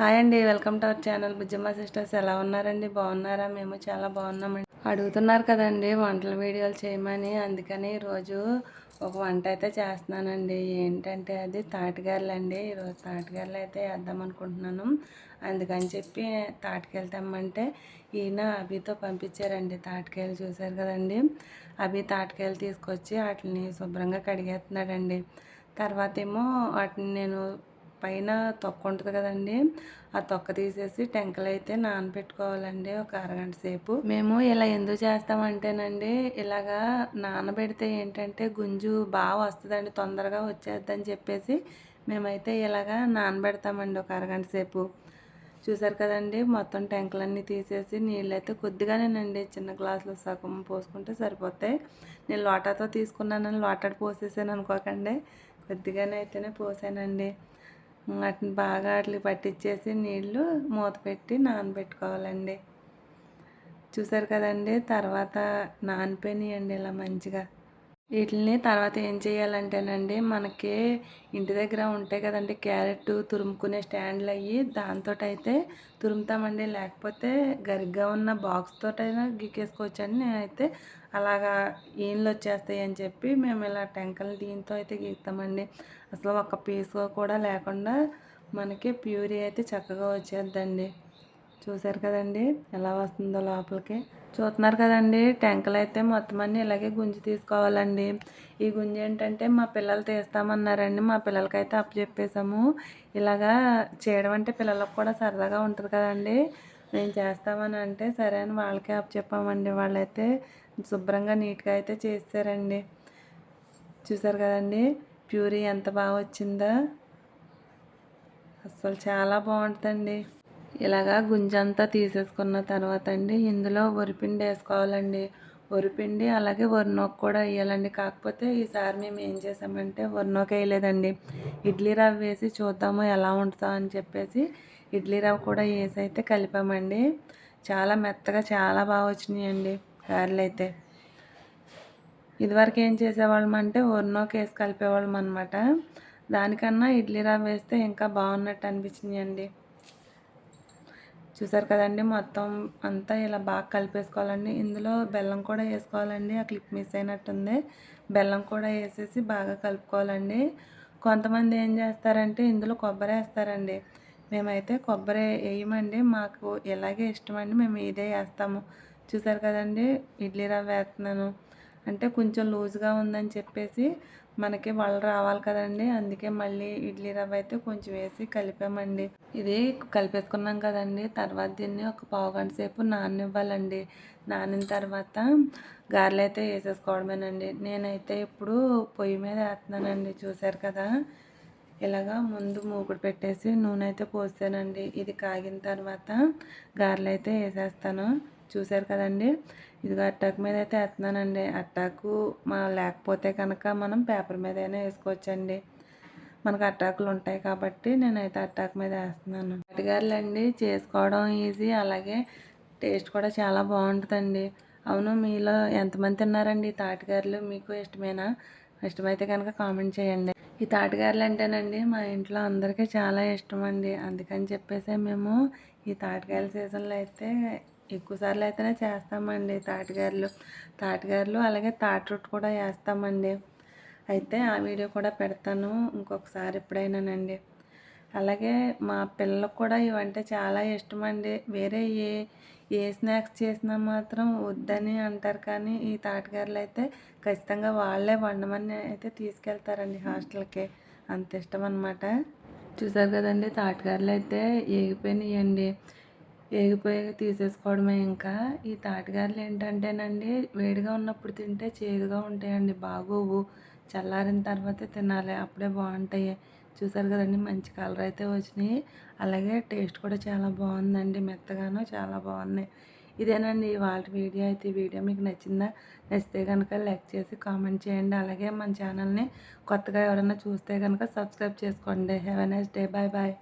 Hi అండి welcome to our channel. Bujjamma sisters ఎలా ఉన్నారండి? బాగున్నారా? మేము చాలా బాగున్నామండి. అడుగుతున్నారు కదండి వంటల వీడియోలు చేయమని. అందుకని ఈరోజు ఒక వంట అయితే చేస్తున్నానండి. ఏంటంటే అది తాటిగారలు అండి. ఈరోజు తాటిగారలు అయితే వేద్దాం అనుకుంటున్నాను. అందుకని చెప్పి తాటికాయలు తెమ్మంటే ఈయన అభితో పంపించారండి. తాటికాయలు చూశారు కదండి. అభి తాటికాయలు తీసుకొచ్చి వాటిని శుభ్రంగా కడిగేస్తున్నాడండి. తర్వాత ఏమో వాటిని నేను పైన తొక్క ఉంటుంది కదండి ఆ తొక్క తీసేసి టెంకలు అయితే నానబెట్టుకోవాలండి ఒక అరగంట సేపు. మేము ఇలా ఎందుకు చేస్తామంటేనండి ఇలాగా నానబెడితే ఏంటంటే గుంజు బాగా వస్తుందండి తొందరగా వచ్చేద్దని చెప్పేసి మేమైతే ఇలాగా నానబెడతామండి ఒక అరగంట సేపు. చూసారు కదండి మొత్తం ట్యాంకులన్నీ తీసేసి నీళ్ళు అయితే కొద్దిగానేనండి చిన్న గ్లాసులో సగం పోసుకుంటే సరిపోతాయి. నేను లోటాతో తీసుకున్నానని లోటాడు పోసేసాను అనుకోకండి కొద్దిగానే అయితేనే పోసానండి. వాటిని బాగా వాటికి పట్టించేసి నీళ్ళు మూత పెట్టి నానబెట్టుకోవాలండి. చూసారు కదండి? తర్వాత నానిపోయినాయండి ఇలా మంచిగా. వీటిని తర్వాత ఏం చేయాలంటేనండి మనకి ఇంటి దగ్గర ఉంటాయి కదండి క్యారెట్ తురుముకునే స్టాండ్లు అయ్యి దాంతో అయితే తురుముతామండి. లేకపోతే గరిగ్గా ఉన్న బాక్స్ తోటైనా గీకేసుకోవచ్చండి. నేనైతే అలాగా ఈన్లు వచ్చేస్తాయి అని చెప్పి మేము ఇలా టెంకలు దీంతో అయితే గీస్తామండి అసలు ఒక పీస్ కూడా లేకుండా మనకి ప్యూరీ అయితే చక్కగా వచ్చేద్దండి. చూసారు కదండి ఎలా వస్తుందో లోపలికి. చూస్తున్నారు కదండి. టెంకలు అయితే మొత్తం అన్నీ ఇలాగే గుంజి తీసుకోవాలండి. ఈ గుంజి ఏంటంటే మా పిల్లలు తీస్తామన్నారండి. మా పిల్లలకైతే అప్పు చెప్పేసాము ఇలాగా చేయడం అంటే పిల్లలకు కూడా సరదాగా ఉంటుంది కదండి. మేము చేస్తామని అంటే సరే అని వాళ్ళకే అప్పు చెప్పామండి వాళ్ళైతే శుభ్రంగా నీట్గా అయితే చేస్తారండి చూసారు కదండి. ప్యూరీ ఎంత బాగా వచ్చిందో. అసలు చాలా బాగుంటుందండి. ఇలాగా గుంజంతా తీసేసుకున్న తర్వాత అండి ఇందులో వరిపిండి వేసుకోవాలండి. వరిపిండి అలాగే వరినోక కూడా వేయాలండి. కాకపోతే ఈసారి మేము ఏం చేసామంటే వరినోక వేయలేదండి. ఇడ్లీ రవ్వ వేసి చూద్దాము ఎలా ఉంటుందో అని చెప్పేసి ఇడ్లీ రవ్వ కూడా వేసి అయితే కలిపామండి. చాలా మెత్తగా చాలా బాగా వచ్చినాయండి గారెలు అయితే. ఇదివరకు ఏం చేసేవాళ్ళం అంటే వరినోక వేసి కలిపేవాళ్ళం అనమాట దానికన్నా ఇడ్లీ రవ్వ వేస్తే ఇంకా బాగున్నట్టు అనిపించింది చూసారు కదండి మొత్తం అంతా ఇలా బాగా కలిపేసుకోవాలండి. ఇందులో బెల్లం కూడా వేసుకోవాలండి ఆ క్లిప్ మిస్ అయినట్టుంది. బెల్లం కూడా వేసేసి బాగా కలుపుకోవాలండి. కొంతమంది ఏం చేస్తారంటే ఇందులో కొబ్బరి వేస్తారండి. మేమైతే కొబ్బరి వేయమండి మాకు ఇలాగే ఇష్టమండి మేము ఇదే వేస్తాము. చూసారు కదండి ఇడ్లీ రవ్వ వేస్తున్నాను. అంటే కొంచెం లూజ్గా ఉందని చెప్పేసి మనకి వల్ల రావాలి కదండి. అందుకే మళ్ళీ ఇడ్లీ రవ్వ అయితే కొంచెం వేసి కలిపామండి. ఇది కలిపేసుకున్నాం కదండి. తర్వాత దీన్ని ఒక పావు గంట సేపు నాననివ్వాలండి. నానిన తర్వాత గారెలు అయితే వేసేసుకోవడమేనండి. నేనైతే ఇప్పుడు పొయ్యి మీద వేస్తున్నానండి. చూశారు కదా? ఇలాగా ముందు మూకుడు పెట్టేసి నూనె అయితే పోసానండి ఇది కాగిన తర్వాత గారెలు అయితే వేసేస్తాను. చూసారు కదండి. ఇదిగో అట్టాకు మీద అయితే వేస్తున్నానండి. అట్టాకు మా లేకపోతే కనుక మనం పేపర్ మీద అయినా వేసుకోవచ్చండి. మనకు అట్టాకులు ఉంటాయి కాబట్టి నేనైతే అట్టాకు మీద వేస్తున్నాను. అటుగారులండి చేసుకోవడం ఈజీ. అలాగే టేస్ట్ కూడా చాలా బాగుంటుందండి. అవును మీలో ఎంతమంది తిన్నారండి తాటిగారులు? మీకు ఇష్టమేనా? ఇష్టమైతే కనుక కామెంట్ చేయండి. ఈ తాటిగారులు అంటేనండి మా ఇంట్లో అందరికీ చాలా ఇష్టం అండి అందుకని చెప్పేసి మేము ఈ తాటికాయల సీజన్లో అయితే ఎక్కువ సార్లు అయితేనే చేస్తామండి తాటిగారులు తాటిగారులు అలాగే తాటి రొట్టు కూడా వేస్తామండి. అయితే ఆ వీడియో కూడా పెడతాను ఇంకొకసారి ఎప్పుడైనానండి. అలాగే మా పిల్లలకు కూడా ఇవంటే చాలా ఇష్టం అండి వేరే ఏ ఏ స్నాక్స్ చేసినా మాత్రం వద్దని అంటారు కానీ ఈ తాటిగారులు అయితే ఖచ్చితంగా వాళ్ళే వండమని అయితే తీసుకెళ్తారండి హాస్టల్కి. అంత ఇష్టం అనమాట చూసారు కదండి తాటిగారులు అయితే ఏగిపోయినాయండి. ఏగిపోయాక తీసేసుకోవడమే ఇంకా. ఈ తాటిగారులు ఏంటంటేనండి వేడిగా ఉన్నప్పుడు తింటే చేదుగా ఉంటాయండి. బాగోవు. చల్లారిన తర్వాతే తినాలి. అప్పుడే బాగుంటాయి. చూసారు కదండి మంచి కలర్ అయితే వచ్చినాయి. అలాగే టేస్ట్ కూడా చాలా బాగుందండి. మెత్తగాను చాలా బాగున్నాయి. ఇదేనండి ఇవాళ వీడియో అయితే. వీడియో మీకు నచ్చిందా? నచ్చితే కనుక లైక్ చేసి కామెంట్ చేయండి. అలాగే మన ఛానల్ని కొత్తగా ఎవరైనా చూస్తే కనుక సబ్స్క్రైబ్ చేసుకోండి. Have a nice day bye bye